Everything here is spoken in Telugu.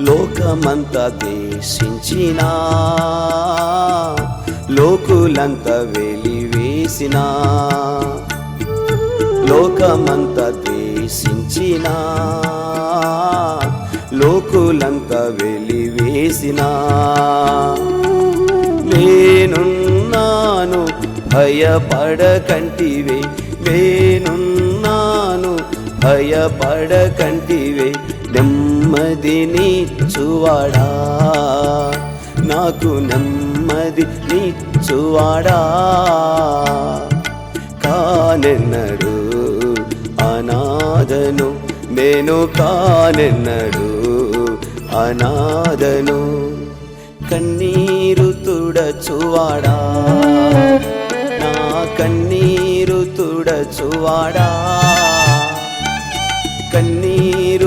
లోకమంతా దేశించిన లోకులంతా వెలివేసిన లోకమంతా దేశించిన లోకులంతా వెలివేసిన. నేనున్నాను భయపడకంటివే. నేనున్నాను భయపడకంటివే. నెమ్మ నీచువాడా నాకు నెమ్మది నీచువాడా కానెన్నడు అనాథను నేను కానెన్నడు అనాథను కన్నీరు తుడచువాడా? నా కన్నీరు తుడచువాడా? కన్నీరు